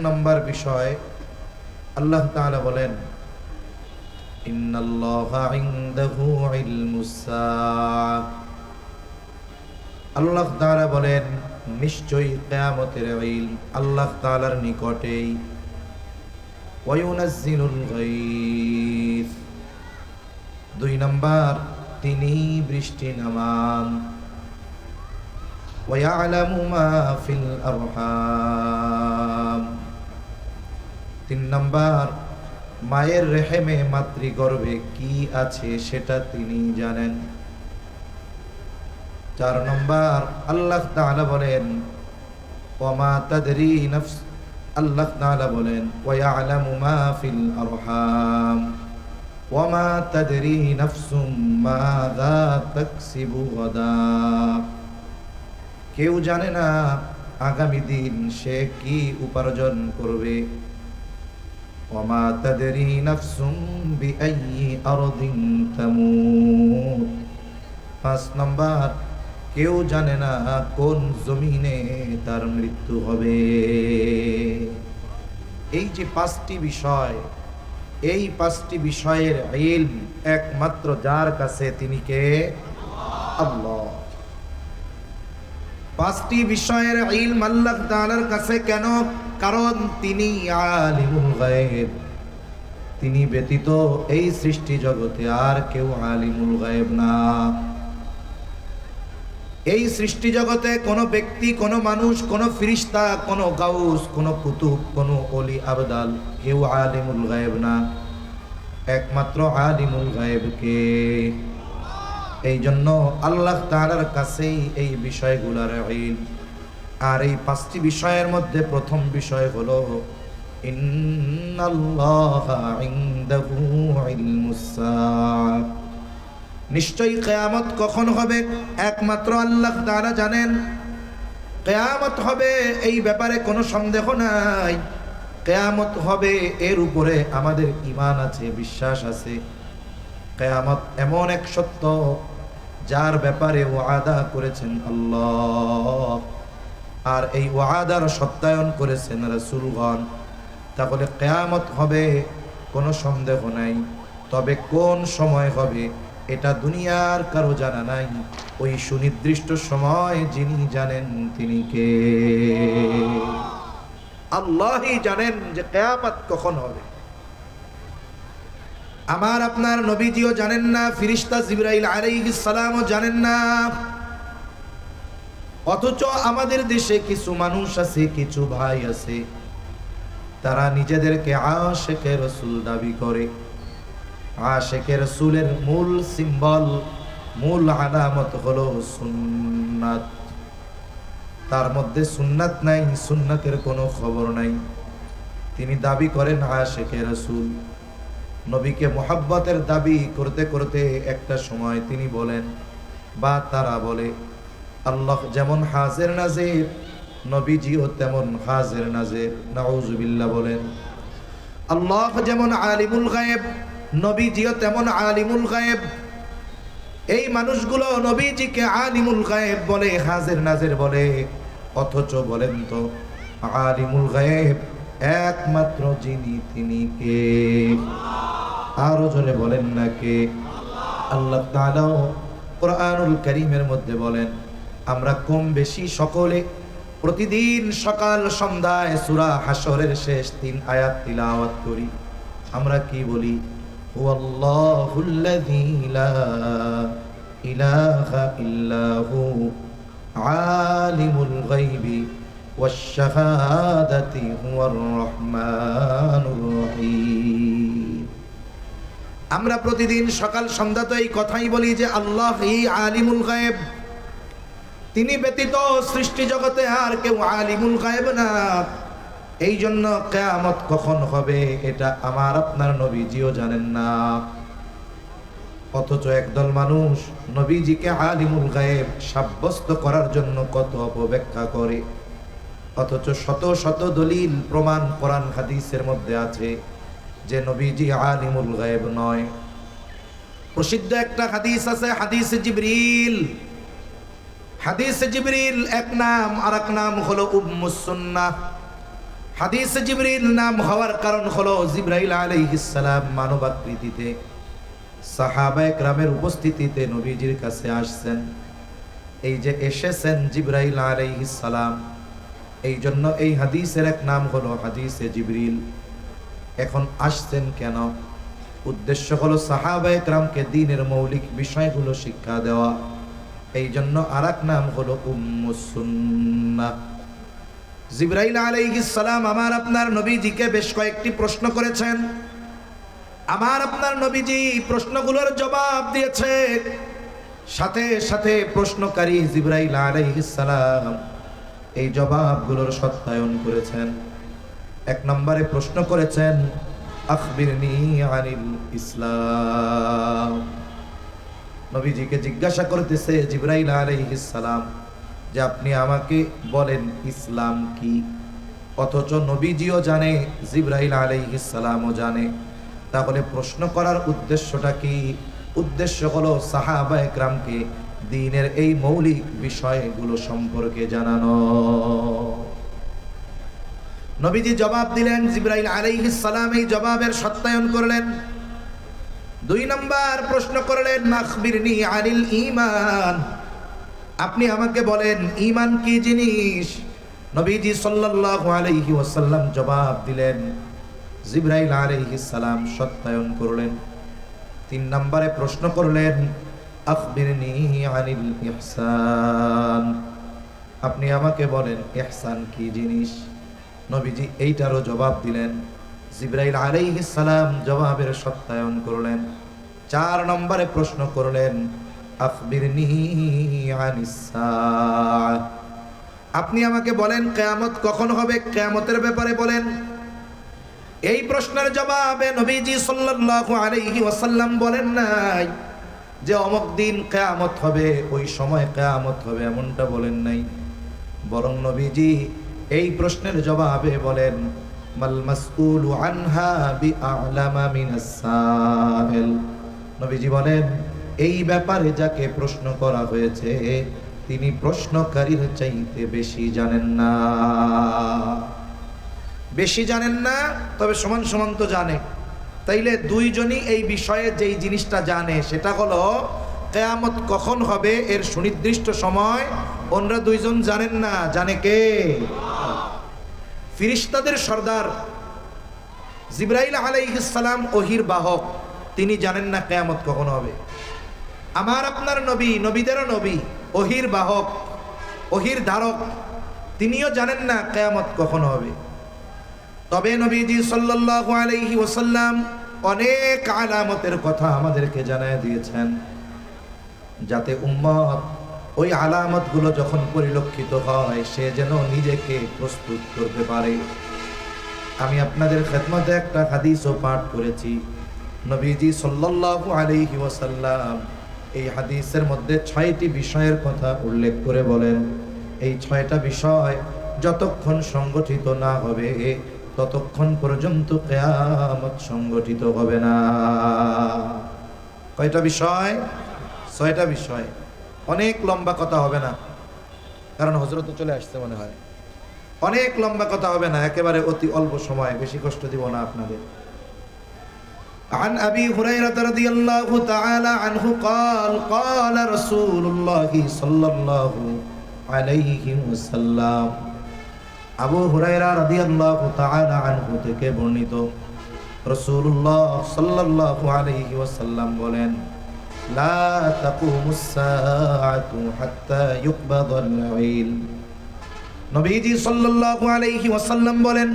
নম্বর বিষয় আল্লাহ তাআলা বলেন ইন্নাল্লাহা ইনদাহু ইলমুস সাআহ আল্লাহ তাআলা বলেন নিশ্চয়ই কিয়ামতের ইলম আল্লাহ তাআলার নিকটেই ওয়ায়ুনাজ্জিলুল গায়থ দুই নাম্বার তিনি বৃষ্টি নামান ويعلم ما في الأرحام তিন নাম্বার, মায়ের রেহেমে মাতৃগর্ভে কি আছে সেটা তিনি জানেন। চার নম্বর, আল্লাহ তাআলা বলেন ওমা তাদরি নফস আল্লাহ তাআলা বলেন ওয়ায়ালামু মা ফিল আরহাম ওমা তাদরি নফসুম মাযা তাকসিবু গাদা কেউ জানে না আগামী দিন সে কি উপার্জন করবে? ওমা তাদরি নফসুম বিআইয়ি আরদিন তামুত পাঁচ নম্বর, কেউ জানে না কোন জমিনে তার মৃত্যু হবে। এই যে পাঁচটি বিষয়, এই পাঁচটি বিষয়ের একমাত্র যার কাছে তিনি কে? আল্লাহ। পাঁচটি বিষয়ের ইলম আল্লাহ কাছে কেন? কারণ তিনি আলিমুল গায়েব। তিনি ব্যতীত এই সৃষ্টি জগতে আর কেউ আলিমুল গায়েব না। এই সৃষ্টি জগতে কোনো ব্যক্তি, কোনো মানুষ, কোনো ফিরিস্তা, কোনো গাউস, কোনো কুতুব, কোনো অলি আবদাল কেউ আলিমুল গায়েব না। একমাত্র আলিমুল গায়েবকে। এই জন্য আল্লাহ তাআলার কাছেই এই বিষয়গুলোর ইলম আর এই পাঁচটি বিষয়ের মধ্যে প্রথম বিষয় হলো নিশ্চয়ই কেয়ামত কখন হবে? একমাত্র আল্লাহ তাআলা জানেন। কেয়ামত হবে, এই ব্যাপারে কোনো সন্দেহ নাই। কেয়ামত হবে, এর উপরে আমাদের ইমান আছে, বিশ্বাস আছে। কেয়ামত এমন এক সত্য যার ব্যাপারে ওয়াদা করেছেন আল্লাহ। আর এই ওয়াদার সত্যায়ন করেছেন রাসূলগণ। তাহলে কেয়ামত হবে, কোনো সন্দেহ নাই। তবে কোন সময় হবে, এটা দুনিয়ার কারও জানা নাই। ওই সুনির্দিষ্ট সময় যিনি জানেন তিনি কে। আল্লাহই জানেন যে কেয়ামত কখন হবে। আমার আপনার নবীজিও জানেন না, ফিরিস্তা জিবরাইল আলাইহিস জানেন না। অথচ আমাদের দেশে কিছু মানুষ আছে, কিছু ভাই আছে। তারা নিজেদেরকে আশেকে রসুল দাবি করে। আশেকে রসুলের মূল সিম্বল, মূল আলামত হলো সুন্নাত। তার মধ্যে সুন্নাত নাই, সুন্নাতের কোনো খবর নাই। তিনি দাবি করেন আশেকে রসুল নবীকে মোহাব্বতের দাবি করতে করতে একটা সময় তিনি বলেন, বা তারা বলে, আল্লাহ যেমন হাজের নাজের, নবীজিও তেমন হাজের নাজের। নাউজুবিল্লাহ বলেন, আল্লাহ যেমন আলিমুল গায়েব, নবীজিও তেমন আলিমুল গায়েব। এই মানুষগুলো নবীজিকে আলিমুল গায়েব বলে, হাজের নাজের বলে। অথচ বলেন তো, আলিমুল গায়েব একমাত্র যিনি তিনি কে? আরো জোরে বলেন না কে আল্লাহ তাআলাও কোরআনুল কারীমের মধ্যে বলেন আমরা কম বেশি সকলে প্রতিদিন সকাল সন্ধ্যায় সূরা হাসরের শেষ তিন আয়াত তিলাওয়াত করি আমরা কি বলি হুয়াল্লাহুল্লাযী লা ইলাহা ইল্লা হু আলিমুল গায়বি والشهادة هو الرحمن الرحيم আমরা প্রতিদিন সকাল সন্ধ্যা তো এই কথাই বলি যে আল্লাহ এই আলিমুল গায়েব। তিনি ব্যতীত সৃষ্টি জগতে আর কেউ আলিমুল গায়েব না। এই জন্য কেয়ামত কখন হবে এটা আমার আপনার নবীজিও জানেন না। অথচ একদল মানুষ নবীজিকে আলিমুল গায়েব সাব্যস্ত করার জন্য কত অপব্যাখ্যা করে। অথচ শত শত দলিল প্রমাণ কোরআন হাদিসের মধ্যে আছে। যে নবীজি আলিমুল গায়েব নয়। প্রসিদ্ধ একটা হাদিস আছে, হাদিস জিবরিল। হাদিস জিবরিল এক নাম আর এক নাম হলো উম্মুস সুন্নাহ। হাদিস জিবরিল নাম হওয়ার কারণ হলো জিব্রাইল সালাম মানবাকৃতিতে সাহাবায়ে গ্রামের উপস্থিতিতে নবীজির কাছে আসছেন। এই যে এসেছেন জিব্রাইল আলাইহিস সালাম এই জন্য এই হাদিসের এক নাম হলো হাদিসে জিবরিল। এখন আসছেন কেন? উদ্দেশ্য হলো সাহাবায়ে গ্রামকে দিনের মৌলিক বিষয়গুলো শিক্ষা দেওয়া। এই জন্য আর নাম হলো উম্মুসুন্নাহ জিব্রাইল সালাম আমার আপনার নবীজিকে বেশ কয়েকটি প্রশ্ন করেছেন। আমার আপনার নবীজি প্রশ্নগুলোর জবাব দিয়েছে। সাথে সাথে প্রশ্নকারী জিব্রাইল সালাম এই জবাবগুলোর সত্যায়ন করেছেন। এক নম্বরে প্রশ্ন করেছেন, আখবিরনি আনিল ইসলাম। নবীজিকে জিজ্ঞাসা করতেছে জিব্রাইল আলাইহিস সালাম যে, আপনি আমাকে বলেন ইসলাম কি? অথচ নবীজিও জানে, জিব্রাইল আলাইহিস সালামও জানে। তাহলে প্রশ্ন করার উদ্দেশ্যটা কি? উদ্দেশ্য হলো সাহাবা একরামকে দিনের এই মৌলিক বিষয়গুলো সম্পর্কে জানানো। নবীজি জবাব দিলেন, জিব্রাইল সালাম এই জবাবের সত্যায়ন করলেন। দুই নম্বর প্রশ্ন করলেন, নাখবিরনি আনিল ঈমান। আপনি আমাকে বলেন, ঈমান কি জিনিস? নবীজি সাল্লাল্লাহু আলাইহি ওয়াসাল্লাম জবাব দিলেন, জিব্রাইল সালাম সত্যায়ন করলেন। তিন নম্বরে প্রশ্ন করলেন, আখবিরনি আনিল ইহসান। আপনি আমাকে বলেন, ইহসান কি জিনিস? নবীজি এইটারও জবাব দিলেন। জিব্রাইল সালাম জবাবের সত্যায়ন করলেন। চার নম্বরে প্রশ্ন করলেন। আপনি আমাকে বলেন, কেয়ামত কখন হবে? কেয়ামতের ব্যাপারে বলেন। এই প্রশ্নের জবাবে নবীজি সাল্লাল্লাহু আলাইহি ওয়াসাল্লাম বলেন নাই যে, অমুক দিন কেয়ামত হবে, ওই সময় কেয়ামত হবে, এমনটা বলেন নাই। বরং নবীজি এই প্রশ্নের জবাবে বলেন, মাল মাসউলু আনহা বিআলামা মিনাস নবীজি বলেন, এই ব্যাপারে যাকে প্রশ্ন করা হয়েছে, তিনি প্রশ্নকারীর চাইতে বেশি জানেন না। বেশি জানেন না, তবে সমান সমান তো জানে। তাইলে দুইজনই এই বিষয়ে যেই জিনিসটা জানে, সেটা হলো, কেয়ামত কখন হবে, এর সুনির্দিষ্ট সময়, অন্যরা দুইজন জানেন না। জানে কে? ফিরিস্তাদের সর্দার জিব্রাইল আলাইহিসসালাম ওহির বাহক, তিনি জানেন না কেয়ামত কখন হবে। আমার আপনার নবী নবীদেরও নবী ওহির বাহক ওহির ধারক, তিনিও জানেন না কেয়ামত কখন হবে। তবে নবীজি সাল্লাল্লাহু আলাইহি ওসাল্লাম অনেক আলামতের কথা আমাদেরকে জানায় দিয়েছেন, যাতে উম্মত ওই আলামতগুলো যখন পরিলক্ষিত হয়, সে যেন নিজেকে প্রস্তুত করতে পারে। আমি আপনাদের খেদমতে একটা হাদিসও পাঠ করেছি। নবীজি সাল্লাল্লাহু আলাইহি ওয়াসাল্লাম এই হাদিসের মধ্যে ছয়টি বিষয়ের কথা উল্লেখ করে বলেন। এই ছয়টা বিষয় যতক্ষণ সংগঠিত না হবে, ততক্ষণ পর্যন্ত কেয়ামত সংগঠিত হবে না। কয়টা বিষয়? ছয়টা বিষয়। অনেক লম্বা কথা হবে না কারণ হজরত চলে আসছে মনে হয় অনেক লম্বা কথা হবে না একেবারে অতি অল্প সময় বেশি কষ্ট দিব না আপনাদের عن أبي هريرة رضي الله تعالى عنه قال قال رسول الله صلى الله عليه وسلم আবু হুরায়রা রাদিয়াল্লাহু তাআলা আনহু থেকে বর্ণিত রাসূলুল্লাহ সাল্লাল্লাহু আলাইহি ওয়াসাল্লাম বলেন লা তাকুমুস সাআতু হাত্তা ইউকবাদাল ইলম নবীজি সাল্লাল্লাহু আলাইহি ওয়াসাল্লাম বলেন,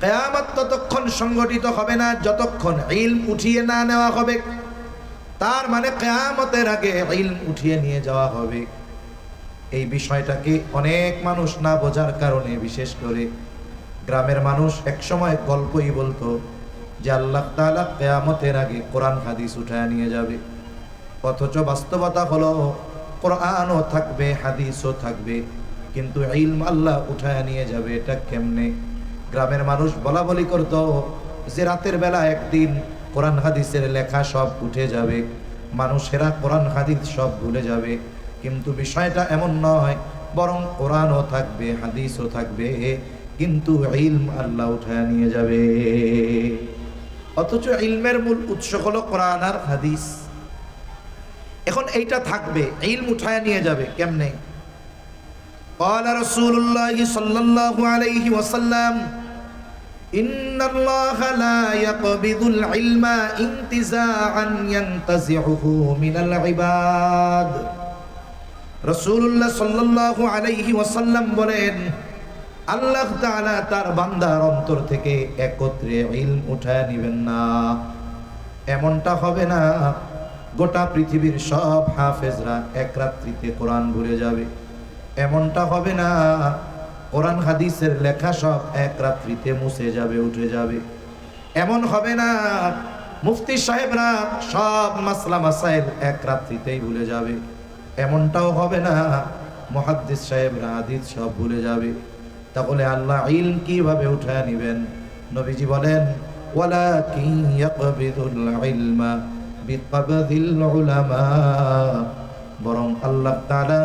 কেয়ামত ততক্ষণ সংগঠিত হবে না, যতক্ষণ ইলম উঠিয়ে না নেওয়া হবে। তার মানে কেয়ামতের আগে ইলম উঠিয়ে নিয়ে যাওয়া হবে। এই বিষয়টাকে অনেক মানুষ না বোঝার কারণে, বিশেষ করে গ্রামের মানুষ একসময় গল্পই বলতো যে আল্লাহ তাআলা কেয়ামতের আগে কোরআন, হাদিস উঠায় নিয়ে যাবে। অথচ বাস্তবতা হলো, কোরআনও থাকবে, হাদিসও থাকবে, কিন্তু ইলম আল্লাহ উঠায় নিয়ে যাবে, এটা কেমনে? গ্রামের মানুষ বলা বলি করতো, যে রাতের বেলা একদিন কোরআন হাদিসের লেখা সব উঠে যাবে, মানুষেরা কোরআন হাদিস সব ভুলে যাবে, কিন্তু বিষয়টা এমন নয়, বরং কোরআনও থাকবে, হাদিসও থাকবে, কিন্তু ইলম আল্লাহ উঠায় নিয়ে যাবে। অথচ ইলমের মূল উৎস হলো কোরআন আর হাদিস। এখন এইটা থাকবে ইলম উঠায় নিয়ে যাবে কেমনে قال رسول الله صلى الله عليه وسلم إن الله لا يقبض العلم انتزاعا ينتزعه من العباد রসুল্লাহ সাল্লাল্লাহু আলাইহি ওয়াসাল্লাম বলেন আল্লাহ তাআলা তার বান্দার অন্তর থেকে একত্রে ইলম উঠায় নেবেন না এমনটা হবে না গোটা পৃথিবীর সব হাফেজরা এক রাত্রিতে কোরআন ভুলে যাবে। এমনটা হবে না। কোরআন হাদিসের লেখা সব এক রাত্রিতে মুছে যাবে, উঠে যাবে। এমন হবে না। মুফতি সাহেবরা সব মাসলা মাসাইল এক রাত্রিতেই ভুলে যাবে। এমনটাও হবে না। মহাদ্দিস সাহেবরা হাদিস সব ভুলে যাবে। তাহলে আল্লাহ ইলম কীভাবে উঠায় নিবেন? নবীজি বলেন, ওয়ালাকিন ইয়াকবিদুল ইলমা বরং আল্লাহ তাআলা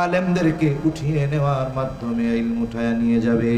আলেমদেরকে উঠিয়ে নেওয়ার মাধ্যমে ইলম উঠায় নিয়ে যাবে।